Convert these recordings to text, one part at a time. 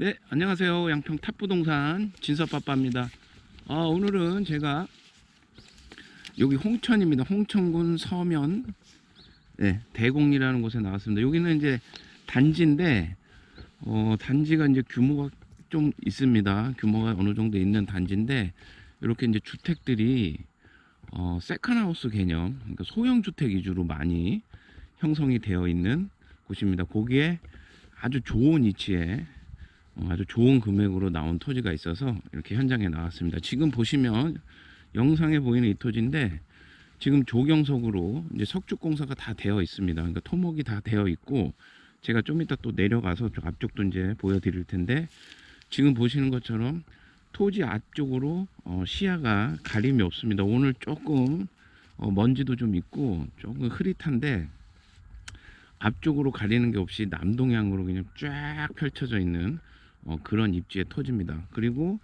네, 안녕하세요. 양평 탑부동산 진섭빠빠입니다. 아, 오늘은 제가 여기 홍천입니다. 홍천군 서면 네, 대곡리라는 곳에 나왔습니다. 여기는 이제 단지인데 어, 단지가 이제 규모가 좀 있습니다. 규모가 어느 정도 있는 단지인데 이렇게 이제 주택들이 어, 세컨하우스 개념, 그러니까 소형 주택 위주로 많이 형성이 되어 있는 곳입니다. 거기에 아주 좋은 위치에 어, 아주 좋은 금액으로 나온 토지가 있어서 이렇게 현장에 나왔습니다. 지금 보시면 영상에 보이는 이 토지인데 지금 조경석으로 이제 석축 공사가 다 되어 있습니다. 그러니까 토목이 다 되어 있고 제가 좀 이따 또 내려가서 저 앞쪽도 이제 보여드릴 텐데 지금 보시는 것처럼 토지 앞쪽으로 어, 시야가 가림이 없습니다. 오늘 조금 어, 먼지도 좀 있고 조금 흐릿한데 앞쪽으로 가리는 게 없이 남동향으로 그냥 쫙 펼쳐져 있는 어, 그런 입지의 토지입니다. 그리고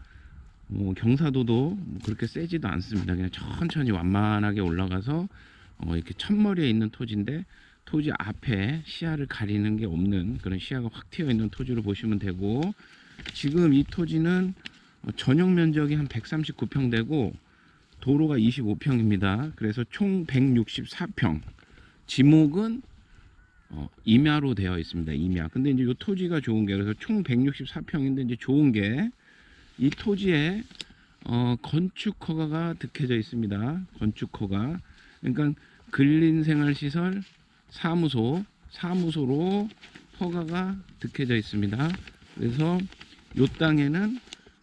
뭐 경사도도 뭐 그렇게 세지도 않습니다. 그냥 천천히 완만하게 올라가서 어, 이렇게 첫머리에 있는 토지인데 토지 앞에 시야를 가리는 게 없는 그런 시야가 확 튀어 있는 토지로 보시면 되고 지금 이 토지는 어, 전용 면적이 한 139평 되고 도로가 25평입니다. 그래서 총 164평. 지목은 어, 임야로 되어 있습니다. 임야. 근데 이제 이 토지가 좋은 게 그래서 총 164평인데 이제 좋은 게 이 토지에 어, 건축 허가가 득해져 있습니다. 건축 허가. 그러니까 근린 생활 시설 사무소 사무소로 허가가 득해져 있습니다. 그래서 이 땅에는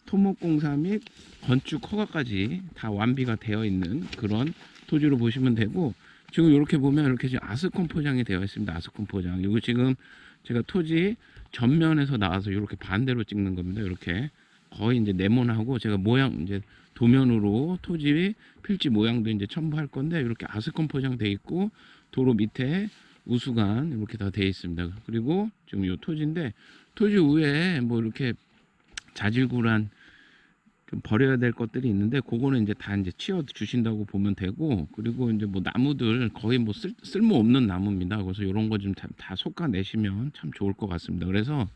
토목공사 및 건축 허가까지 다 완비가 되어 있는 그런 토지로 보시면 되고 지금 이렇게 보면 이렇게 지금 아스콘 포장이 되어 있습니다. 아스콘 포장. 이거 지금 제가 토지 전면에서 나와서 이렇게 반대로 찍는 겁니다. 이렇게 거의 이제 네모나고 제가 모양 이제 도면으로 토지 필지 모양도 이제 첨부할 건데 이렇게 아스콘 포장돼 있고 도로 밑에 우수관 이렇게 다 되어 있습니다. 그리고 지금 이 토지인데 토지 위에 뭐 이렇게 자질구란 좀 버려야 될 것들이 있는데 그거는 이제 다 이제 치워 주신다고 보면 되고 그리고 이제 뭐 나무들 거의 뭐 쓸, 쓸모 없는 나무입니다. 그래서 이런 거 좀 다 솎아 내시면 참 좋을 것 같습니다. 그래서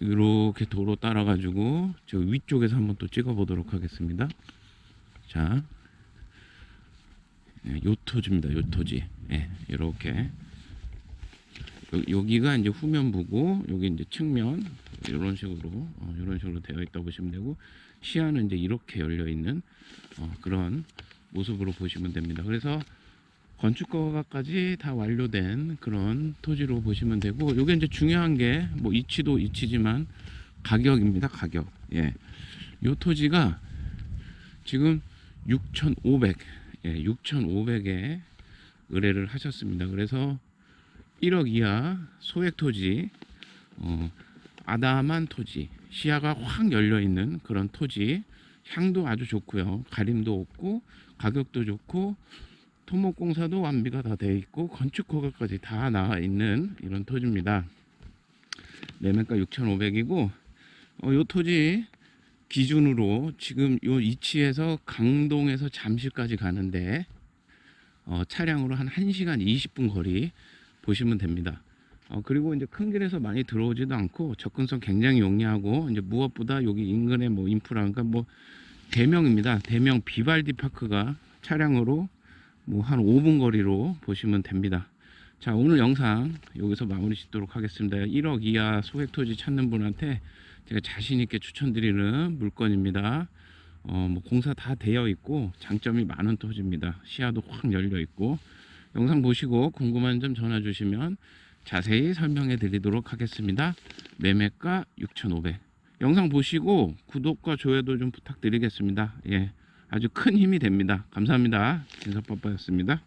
이렇게 도로 따라 가지고 저 위쪽에서 한번 또 찍어 보도록 하겠습니다. 자, 네, 요 토지입니다. 요 토지. 예, 이렇게 여- 여기가 이제 후면부고 여기 이제 측면 이런 식으로 어, 이런 식으로 되어 있다 고 보시면 되고 시야는 이제 이렇게 열려 있는 어, 그런 모습으로 보시면 됩니다. 그래서 건축허가까지 다 완료된 그런 토지로 보시면 되고 이게 이제 중요한 게 뭐 이치도 이치지만 가격입니다. 가격. 예. 요 토지가 지금 6,500 예, 6,500에 의뢰를 하셨습니다. 그래서 1억 이하 소액 토지, 어, 아담한 토지, 시야가 확 열려 있는 그런 토지, 향도 아주 좋고요. 가림도 없고 가격도 좋고 토목공사도 완비가 다 돼 있고 건축 허가까지 다 나와 있는 이런 토지입니다. 매매가 6,500이고 어, 요 토지 기준으로 지금 요 이치에서 강동에서 잠실까지 가는데 어, 차량으로 한 1시간 20분 거리 보시면 됩니다. 어, 그리고 이제 큰 길에서 많이 들어오지도 않고 접근성 굉장히 용이하고 이제 무엇보다 여기 인근에 뭐 인프라가 뭐 대명입니다. 대명 비발디 파크가 차량으로 뭐 한 5분 거리로 보시면 됩니다. 자 오늘 영상 여기서 마무리 짓도록 하겠습니다. 1억 이하 소액 토지 찾는 분한테 제가 자신 있게 추천드리는 물건입니다. 어, 뭐 공사 다 되어 있고 장점이 많은 토지입니다. 시야도 확 열려 있고 영상 보시고 궁금한 점 전화 주시면 자세히 설명해 드리도록 하겠습니다. 매매가 6,500. 영상 보시고 구독과 좋아요도 좀 부탁드리겠습니다. 예. 아주 큰 힘이 됩니다. 감사합니다. 진섭빠빠였습니다.